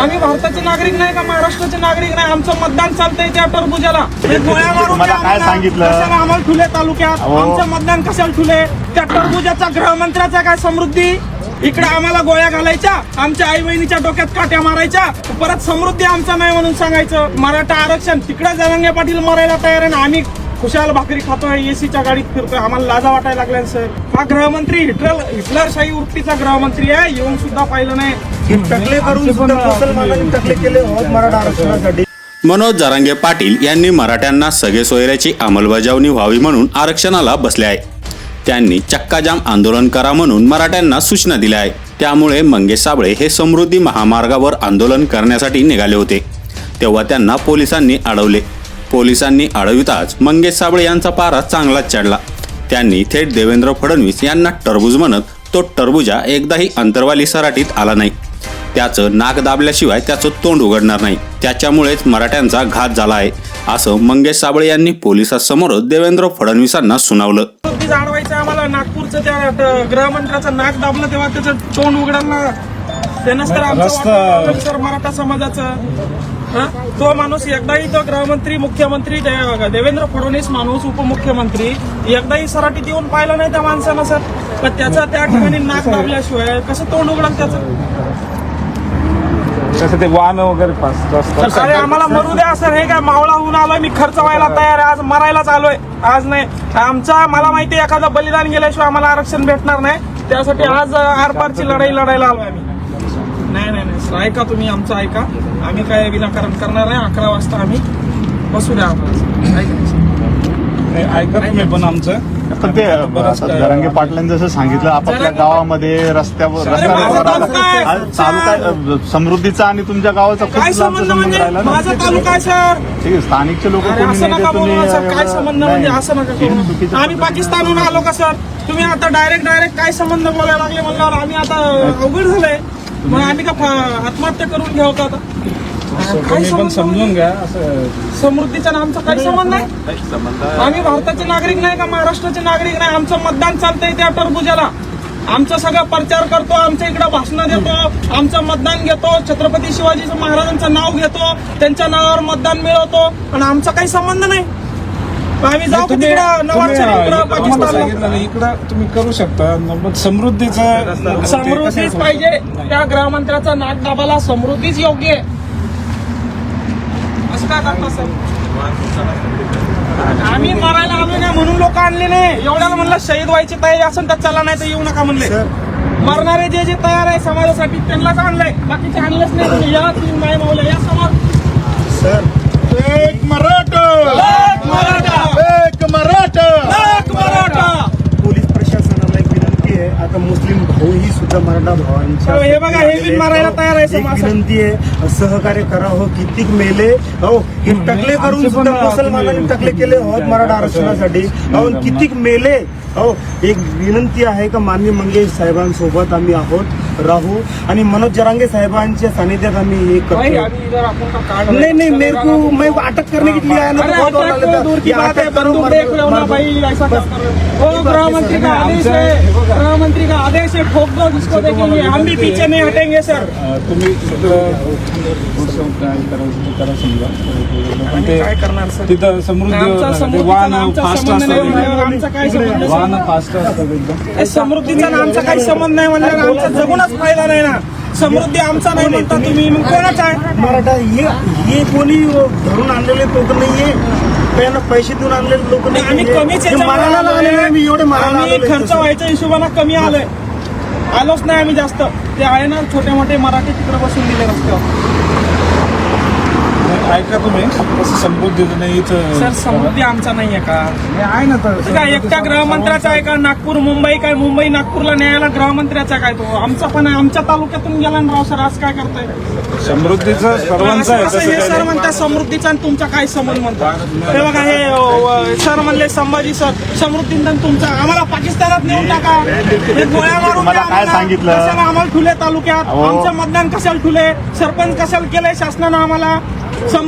आम्ही भारताचे नागरिक नाही का? महाराष्ट्राचे नागरिक नाही? आमचं मतदान चालतंय त्या टरबुजाला. हे गोळ्या मारून तुम्हाला काय आम्हाला. सांगितलं? कशाला आम्हाला ठुले तालुक्यात? अहो. आमचं मतदान कशाला ठुले? त्या टरबुजाचा गृहमंत्र्याचा काय समृद्धी? इकडे आम्हाला गोळ्या घालायच्या आमच्या आई बहिणीच्या डोक्यात काट्या मारायच्या परत समृद्धी आमचा नाही म्हणून सांगायचं. मराठा आरक्षण तिकडे जरंगे पाटील मरायला तयार आहे ना? आम्ही खुशाल भाकरी खातोय एसीच्या गाडीत फिरतोय आम्हाला लाजा वाटायला लागल्या सर हा गृहमंत्री हिटलर हिटलरशाही वृत्तीचा गृहमंत्री आहे येऊन सुद्धा पाहिलं नाही. टकले करून सुद्धा मुसलमानांनी टकले केले होत मराठा आरक्षणासाठी. मनोज जरांगे पाटील यांनी मराठ्यांना सगळे सोयऱ्याची अंमलबजावणी व्हावी म्हणून आरक्षणाला बसले आहे. त्यांनी चक्काजाम आंदोलन करा म्हणून मराठ्यांना सूचना दिल्या आहे. त्यामुळे मंगेश साबळे हे समृद्धी महामार्गावर आंदोलन करण्यासाठी निघाले होते. तेव्हा त्यांना पोलिसांनी अडवले. पोलिसांनी अडविताच मंगेश साबळे यांचा पारा चांगलाच चढला. त्यांनी थेट देवेंद्र फडणवीस यांना टरबूज म्हणत तो टरबुजा एकदाही अंतरवाली सराटीत आला नाही. त्याचं नाक दाबल्याशिवाय त्याचं तोंड उघडणार नाही. त्याच्यामुळेच मराठ्यांचा घात झाला आहे असं मंगेश साबळे यांनी पोलिसांसमोरच देवेंद्र फडणवीसांना सुनावलं. जाणवायचं आम्हाला नागपूरचं त्या गृहमंत्र्याचं नाक दाबलं तेव्हा त्याचं तोंड उघडांना त्यानंच तर आमचं वाटलं होतं सर मराठा समाजाचं. हा? तो माणूस एकदाही तो गृहमंत्री मुख्यमंत्री देवेंद्र फडणवीस माणूस उपमुख्यमंत्री एकदाही सराटीत येऊन पाहिलं नाही त्या माणसानं सर. पण त्याचं त्या ठिकाणी नाक दाबल्याशिवाय कसं तोंड उघडाल त्याचं? कसं ते वाहन वगैरे पास अरे आम्हाला मरू द्या सर. हे काय मावळा होऊन आलोय मी खर्च व्हायला तयार आहे. आज मरायलाच आलोय. आज नाही. आमचा मला माहिती आहे एखादं बलिदान गेल्याशिवाय आम्हाला आरक्षण भेटणार नाही. त्यासाठी आज आरपारची लढाई लढायला आलोय आम्ही. नाही नाही नाही. सर ऐका तुम्ही आमचं ऐका. आम्ही काय विनाकारण करणार नाही अकरा वाजता आम्ही बसू द्या नाही. ऐका तुम्ही पण आमचं. पण ते आता पाटलांनी जसं सांगितलं आपापल्या जरांगे- गावामध्ये रस्त्यावर अरे माझा रस्त्यावर तालुका आहे. आज तालुका आहे, समृद्धीचा आणि तुमच्या गावाचा खूप काय लांबचा संबंध संबंध म्हणजे? राहिला? ना माझा तालुका आहे सर. ठीक आहे स्थानिकचे लोक अरे कोणी असं नेते नका बोलू तुम्ही ना सर. काय संबंध नाही. म्हणजे? असं नका हे करू. चुकीचं आम्ही पाकिस्तानहून आलो का सर? तुम्ही आता डायरेक्ट डायरेक्ट काय संबंध बोलायला लागले म्हणल्यावर आम्ही आता अवघड झालंय. मग आम्ही का फ- आत्महत्या करून घ्यावं का आता. काय पण समजून घ्या असं समृद्धीचा आमचा काही संबंध नाही आम्ही भारताचे नागरिक नाही का महाराष्ट्राचे नागरिक नाही? आमचं मतदान चालतंय त्या टरबुजाला. आमचा सगळा प्रचार करतो आमच्या इकडे भाषणं देतो आमचं मतदान घेतो छत्रपती शिवाजी महाराजांचं नाव घेतो त्यांच्या नावावर मतदान मिळवतो आणि आमचा काही संबंध नाही. आम्ही जाऊ का तिकडं? नवाबच्या इकडं पाकिस्तानला. सांगितलं इकडं तुम्ही करू शकता मग समृद्धीचं समृद्धीच पाहिजे. त्या गृहमंत्र्याचा नाक दाबाला समृद्धीच योग्य आहे. असं करता आम्ही मरायला आलो नाही म्हणून लोक आणले नाही. एवढ्याला म्हणलं शहीद व्हायची तयारी असेल तर चला नाही तर येऊ नका म्हणले. मरणारे जे जे तयार आहे समाजासाठी त्यांनाच आणलंय. बाकीचे आणलंच नाही. या तुम्ही माय मावल्या या समोर. एक मराठा. एक मराठा एक मराठा एक मराठा पोलीस प्रशासनाला एक विनंती आहे आता मुस्लिम भाऊ ही सुद्धा मराठा भावांच्या हो, हे बघा, हे मारायला तयार आहे. विनंती आहे सहकार्य करा हो कितीक मेले हो हे टकले करून सुद्धा मुसलमानांनी टकले केले होत मराठा आरक्षणासाठी. हो कितीक मेले. हो एक विनंती आहे का माननीय मंगेश साहेबांसोबत आम्ही आहोत. राहू. आणि मनोज जरांगे साहेबांच्या सानिध्यात आम्ही हे करतो नहीं नहीं मेरे को मैं अटक करने के लिए आया ना बहुत। दूर की बात है बंदूक देख ना। भाई ऐसा क्या। कर रहे हो? गृहमंत्री का आदेश है। गृहमंत्री का आदेश है ठोक दो जिसको देखेंगे। हम भी पीछे नहीं हटेंगे सर। तुम्ही करा समजा तिथं समृद्धी समृद्धीचा वाहन आमचा फास्ट असतात वाहन? फास्ट असतात समृद्धीचा आमचा काही संबंध नाही म्हणल्यावर आमचा जगूनच फायदा नाही ना. समृद्धी आमचा नाही म्हणता तुम्ही. मग कोणाचा आहे? मराठा हे हे कोणी धरून आणलेले लोक नाहीये. त्यांना पैसे देऊन आणलेले लोक नाही, आम्ही कमीच याच्यावर मारायला आलोय. लागले मी एवढे आम्ही आलेलो खर्च. व्हायच्या हिशोबानं कमी आलोय. आलोच नाही आम्ही जास्त. ते आहे ना छोटे मोठे मराठी तिकडे बसून दिले रस्त्यावर. ऐका तुम्ही कसं समृद्धीचं नाही इथं. सर समृद्धी आमचा नाहीये का? हे आहे ना तर काय एकट्या गृहमंत्र्याचा आहे का? नागपूर मुंबई काय? मुंबई नागपूरला न्यायला गृहमंत्र्याचा काय तो? आमचा पण आहे. आमच्या तालुक्यातून गेला ना राव सर आज काय करतोय? समृद्धीचं सर्वांचं आहे असं तसं हे सर नाही. म्हणतात समृद्धीचा आणि तुमचा काय संबंध म्हणतात? हे बघा हे अ, सर म्हणले संभाजी सर समृद्धीचा आणि तुमचा आम्हाला पाकिस्तानात नेऊन टाका. हे गोळ्या मारून तुम्हाला द्या काय आम्हाला. सांगितलं? कशाला आम्हाला ठुले तालुक्यात. अहो. आमचं मतदान कशाला ठुले? सरपंच कशाला केलंय शासनानं आम्हाला?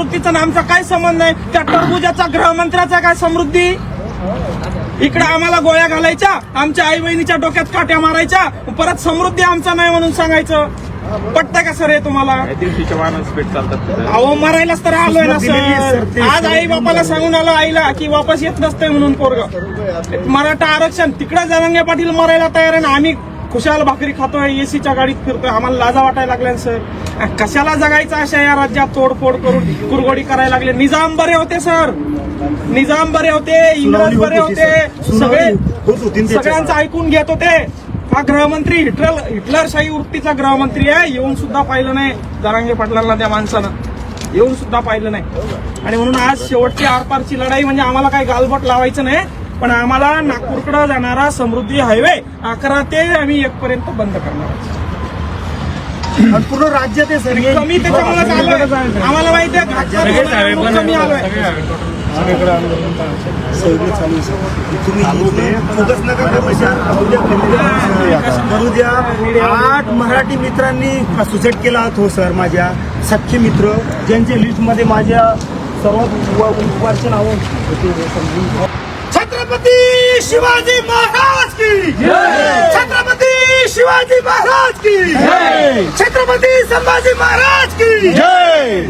समृद्धीचा आमचा काय संबंध नाही त्या टरबुजाचा गृहमंत्र्याचा काय समृद्धी? इकडे आम्हाला गोळ्या घालायच्या आमच्या आई बहिणीच्या डोक्यात काट्या मारायच्या परत समृद्धी आमचा नाही म्हणून सांगायचं. पटतं का सर हे तुम्हाला. अहो मरायलाच तर आलोय ना आहे, सर. आज आई बापाला सांगून आलो आईला की वापस येत नसतंय म्हणून पोरग. मराठा आरक्षण तिकडे जरंगे पाटील मरायला तयार आहे ना आम्ही खुशाल भाकरी खातोय एसीच्या गाडीत फिरतोय आम्हाला लाजा वाटायला लागल्या सर कशाला जगायचं अशा या राज्यात तोडफोड करून कुरगोडी करायला लागले? निजाम बरे होते सर निजाम बरे होते इंग्रज बरे होते सगळे. सगळ्यांचं ऐकून घेत होते. हा गृहमंत्री हिटलर हिटलरशाही वृत्तीचा गृहमंत्री आहे. येऊन सुद्धा पाहिलं नाही. जरांगे पाटलांना त्या माणसानं. येऊन सुद्धा पाहिलं नाही. आणि म्हणून आज शेवटची आरपारची लढाई म्हणजे आम्हाला काही गालबोट लावायचं नाही. पण आम्हाला नागपूरकडे जाणारा समृद्धी हायवे अकरा ते आम्ही एक पर्यंत बंद करणार आहोत. पूर्ण राज्यात आहे सर हे. कमी त्याच्यामुळे आलोय आम्हाला माहिती आहे घाटकोपर कमी आलोय सगळं चालू आहे, सर. तुम्ही इथले फोकस नका करू सर. उद्या करू द्या. करू द्या आठ मराठी मित्रांनी सुसाईड केला हो सर माझ्या सख्खे मित्र ज्यांच्या लिस्टमध्ये माझ्या सर्वात व- वरचे नाव होते छत्रपती शिवाजी महाराज की छत्रपती शिवाजी महाराज की छत्रपती संभाजी महाराज की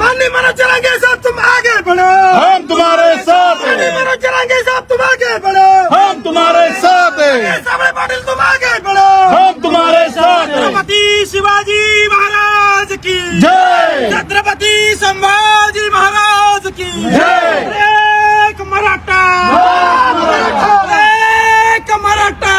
माननीय मनोज चलांगे साहब तुम आगे बढ़ो! हम तुम्हारे साथ माननीय मनोज चलांगे साहब तुम आगे बढ़ो! हम तुम्हारे साथ हैं। सामने पाटिल तुम आगे बढ़ो! हम तुम्हारे साथ छत्रपती शिवाजी महाराज की जय! छत्रपती संभाजी महाराज की जय. एक मराठा एक मराठा